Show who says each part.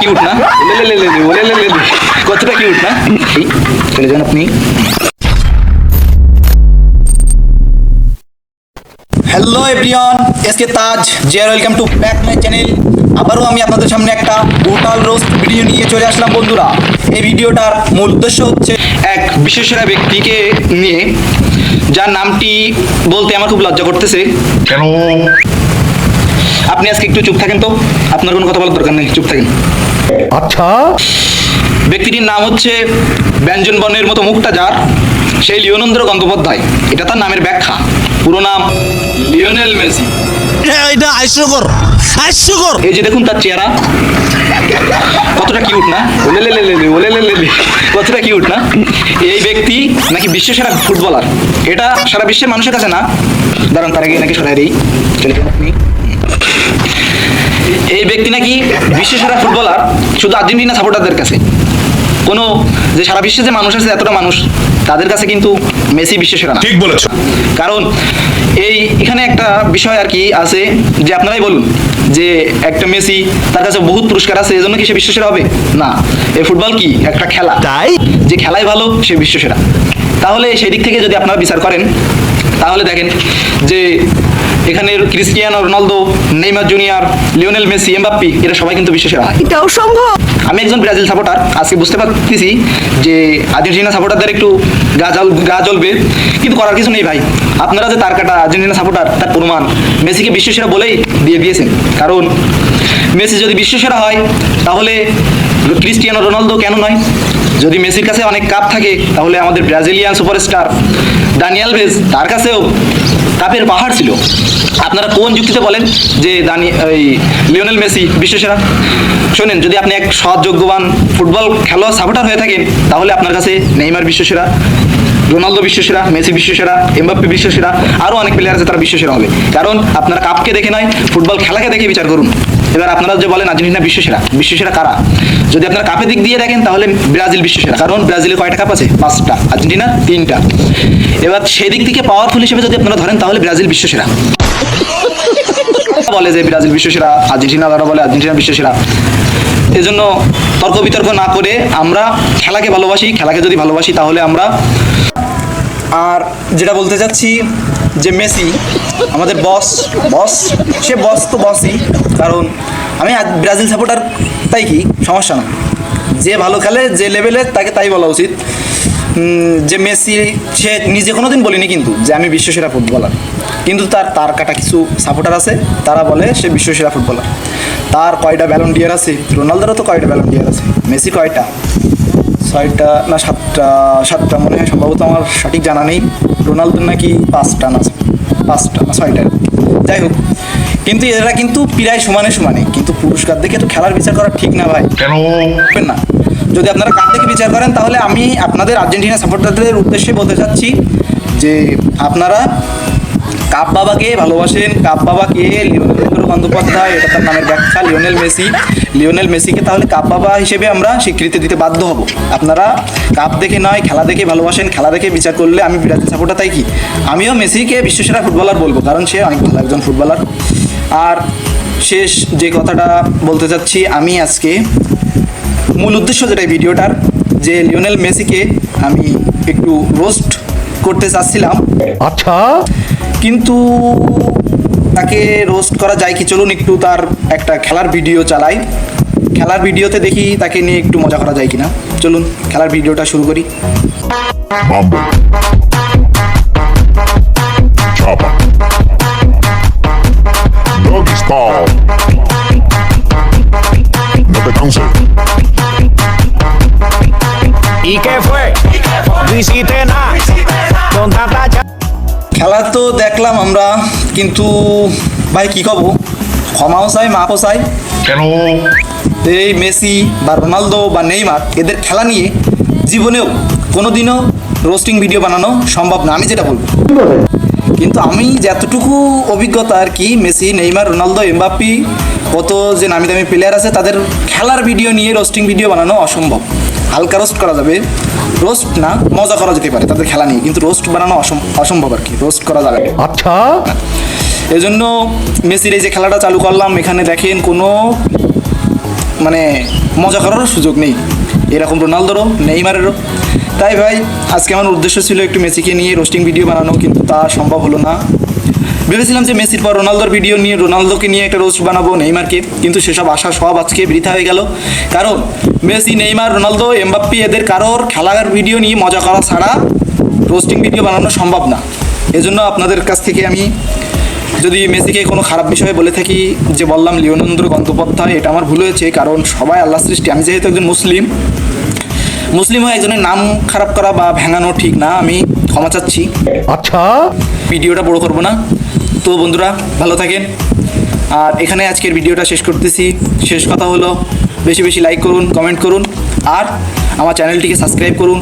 Speaker 1: Cute না? লে লে লে লে লে, লে লে লে। কতটা কিউট না? চলে যান আপনি? Hello everyone SK Taj Ziyar welcome to back my channel আবারও আমি আপনাদের সামনে একটা টোটাল রোস্ট ভিডিও নিয়ে চলে আসলাম বন্ধুরা। এই ভিডিওটার মূল উদ্দেশ্য হচ্ছে এক বিশেষরা ব্যক্তিকে নিয়ে যার নামটি বলতে আমার খুব লজ্জা করতেছে।
Speaker 2: কেন?
Speaker 1: আপনি আজকে একটু চুপ থাকেন তো? আপনার কোনো কথা বলার দরকার নেই চুপ থাকেন।
Speaker 2: আচ্ছা।
Speaker 1: ব্যক্তিটির নাম হচ্ছে ব্যঞ্জন বর্ণের মতো মুখটা যার সেই লিওনন্দ্র গঙ্গোপাধ্যায় এটা তার নামের ব্যাখ্যা। পুরো নাম লিওনেল মেসি।
Speaker 3: এটা হাস্যকর হাস্যকর।
Speaker 1: এই যে দেখুন তার চেহারা। কতটা কিউট না? ওলে লে লে লে ওলে লে লে লে। কতটা কিউট না? এই ব্যক্তি নাকি বিশ্বের সেরা ফুটবলার এটা সারা বিশ্বের মানুষের কাছে না। দাঁড়ান তার আগে নাকি সরাই দেই। চলে আপনি। এই ব্যক্তি নাকি বিশ্বের সেরা ফুটবলার শুধু আর্জেন্টিনা সাপোর্টারদের কাছে। কোনো যে সারা বিশ্বে যে মানুষ আছে এতটা মানুষ তাদের কাছে কিন্তু মেসি বিশ্বের সেরা না।
Speaker 2: ঠিক বলেছ।
Speaker 1: কারণ এই এখানে একটা বিষয় আর কি আছে যে আপনারাই বলুন যে একটা মেসি তার কাছে বহুত পুরস্কার আছে এজন্য কি সে বিশ্বসেরা হবে? না। এই ফুটবল কি? একটা খেলা।
Speaker 3: তাই?
Speaker 1: যে খেলায় ভালো সে বিশ্বসেরা তাহলে সেই দিক থেকে যদি আপনারা বিচার করেন তাহলে দেখেন যে এখানের Cristiano Ronaldo Neymar junior Lionel Messi Mbappe এরা সবাই কিন্তু বিশ্বসেরা হয়
Speaker 4: এটা সম্ভব।
Speaker 1: আমি একজন ব্রাজিল সাপোর্টার আজকে বুঝতে পারতেছি যে আর্জেন্টিনা সাপোর্টারদের একটু গা জল গা জ্বলবে কিন্তু করার কিছু নেই ভাই। আপনারা যে তার কাটা আর্জেন্টিনা সাপোর্টার তার প্রমাণ। মেসিকে বিশ্বসেরা বলেই দিয়ে দিয়েছেন। কারণ, মেসি যদি বিশ্বসেরা হয়, তাহলে ক্রিস্টিয়ানো রোনালদো কেন নয়? যদি মেসির কাছে অনেক কাপ থাকে, তাহলে আমাদের ব্রাজিলিয়ান সুপারস্টার দানিয়াল বেজ তার কাছেও কাপের পাহাড় ছিল। আপনারা কোন যুক্তিতে বলেন যে দানি, এই লিওনেল মেসি বিশ্বসেরা শোনেন, যদি আপনি এক সৎ, যোগ্যবান ফুটবল খেলোয়াড় সাপোর্টার হয়ে থাকেন, তাহলে আপনার কাছে নেইমার বিশ্বসেরা রোনালদো বিশ্বসেরা, মেসি বিশ্বসেরা, এমবাপ্পে বিশ্বসেরা আরও অনেক প্লেয়ার আছে তারা বিশ্বসেরা হবে। কারণ আপনারা কাপকে দেখে নয়, ফুটবল খেলাকে দেখে বিচার করুন। এবার আপনারা যে বলেন আর্জেন্টিনা বিশ্বসেরা বিশ্বসেরা কারা? যদি আপনারা কাপের দিক দিয়ে দেখেন তাহলে ব্রাজিল বিশ্বসেরা, কারণ ব্রাজিলের কয়টা কাপ আছে? পাঁচটা, আর্জেন্টিনা তিনটা। এবার সেই দিক থেকে পাওয়ারফুল হিসেবে যদি আপনারা ধরেন তাহলে ব্রাজিল বিশ্বসেরা। বলে যে ব্রাজিল বিশ্বসেরা, আর্জেন্টিনা তারা বলে আর্জেন্টিনা বিশ্বসেরা। এজন্য তর্ক বিতর্ক না করে আমরা খেলাকে ভালোবাসি, খেলাকে যদি ভালোবাসি তাহলে আমরা আর যেটা বলতে চাচ্ছি যে মেসি, আমাদের বস বস সে বস তো বসই কারণ আমি ব্রাজিল সাপোর্টার তাই কি? সমস্যা না। যে ভালো খেলে, যে লেভেলে তাকে তাই বলা উচিত। যে মেসি, সে নিজে কোনো দিন বলিনি কিন্তু যে আমি বিশ্বসেরা ফুটবলার। কিন্তু তার তার কাটা কিছু সাপোর্টার আছে, তারা বলে সে বিশ্বসেরা ফুটবলার। তার কয়টা ব্যালন ডিয়ার আছে? রোনালদোরও তো কয়টা ব্যালন ডিয়ার আছে? মেসি কয়টা? ছয়টা না সাতটা সাতটা মনে হয় সম্ভবত আমার সঠিক জানা নেই। রোনালদোর নাকি পাঁচটা না পাঁচটা না ছয়টা। যাই হোক কিন্তু এরা কিন্তু প্রায় সমানে সমানে। কিন্তু পুরস্কার দেখে তো খেলার বিচার করা ঠিক না ভাই।
Speaker 2: কেন?
Speaker 1: না। যদি আপনারা কাপ দেখে বিচার করেন তাহলে আমি আপনাদের আর্জেন্টিনা সাপোর্টারদের উদ্দেশ্যে বলতে চাচ্ছি যে আপনারা কাপ বাবাকে ভালোবাসেন। কাপ বাবাকে লিওনেল বন্দ্যোপাধ্যায় এটা তার নামের ব্যাখ্যা লিওনেল মেসি। লিওনেল মেসিকে তাহলে কাপ বাবা হিসেবে আমরা স্বীকৃতি দিতে বাধ্য হব। আপনারা কাপ দেখে নয় খেলা দেখে ভালোবাসেন খেলা দেখে বিচার করলে আমি ব্রাজিল সাপোর্টার তাই কি? আমিও মেসিকে বিশ্বসেরা ফুটবলার বলব কারণ সে অনেক ভালো একজন ফুটবলার আর শেষ যে কথাটা বলতে চাচ্ছি আমি আজকে মূল উদ্দেশ্য যেটা এই ভিডিওটার যে লিওনেল মেসিকে আমি একটু রোস্ট করতে চাচ্ছিলাম।
Speaker 2: আচ্ছা।
Speaker 1: কিন্তু তাকে রোস্ট করা যায় কি? চলুন একটু তার একটা খেলার ভিডিও চালাই। খেলার ভিডিওতে দেখি তাকে নিয়ে একটু মজা করা যায় কিনা। চলুন খেলার ভিডিওটা শুরু করি। খেলা তো দেখলাম আমরা। কিন্তু ভাই কি কব? ক্ষমাও চাই মাপও চাই।
Speaker 2: কেন?
Speaker 1: এই মেসি বা রোনালদো বা নেইমার এদের খেলা নিয়ে জীবনেও কোনোদিনও রোস্টিং ভিডিও বানানো সম্ভব না আমি যেটা বলব। কিন্তু আমি যতটুকু অভিজ্ঞতা আর কি মেসি নেইমার রোনালদো এমবাপ্পি কত যে নামি দামি প্লেয়ার আছে তাদের খেলার ভিডিও নিয়ে রোস্টিং ভিডিও বানানো অসম্ভব। হালকা রোস্ট করা যাবে। রোস্ট না মজা করা যেতে পারে তাদের খেলা নিয়ে কিন্তু রোস্ট বানানো অসম্ভব আর কি রোস্ট করা যাবে।
Speaker 2: আচ্ছা।
Speaker 1: এই জন্য মেসির এই যে খেলাটা চালু করলাম, এখানে দেখেন কোনো মানে মজা করারও সুযোগ নেই। এরকম রোনালদোরও, নেইমারেরও। তাই ভাই, আজকে আমার উদ্দেশ্য ছিল একটু মেসিকে নিয়ে রোস্টিং ভিডিও বানানো, কিন্তু তা সম্ভব হলো না। ভেবেছিলাম যে মেসির পর রোনালদোর ভিডিও নিয়ে, রোনালদোকে নিয়ে একটা রোস্ট বানাবো, নেইমারকে। কিন্তু সেসব আশা সব আজকে বৃথা হয়ে গেল। কারণ মেসি, নেইমার, রোনালদো, এমবাপ্পি এদের কারোর খেলার ভিডিও নিয়ে মজা করা ছাড়া রোস্টিং ভিডিও বানানো সম্ভব না। এজন্য আপনাদের কাছ থেকে আমি যদি মেসিকে কোনো খারাপ বিষয়ে বলে থাকি যে বললাম লিওনন্দ্র গঙ্গোপাধ্যায় এটা আমার ভুল হয়েছে কারণ সবাই আল্লাহ সৃষ্টি। আমি যেহেতু একজন মুসলিম মুসলিম হয়ে একজনের নাম খারাপ করা বা ভেঙানো ঠিক না আমি ক্ষমা চাচ্ছি।
Speaker 4: আচ্ছা।
Speaker 1: ভিডিওটা বড় করব না। তো বন্ধুরা ভালো থাকেন। আর এখানে আজকের ভিডিওটা শেষ করতেছি। শেষ কথা হলো বেশি বেশি লাইক করুন কমেন্ট করুন। আর আমার চ্যানেলটিকে সাবস্ক্রাইব করুন।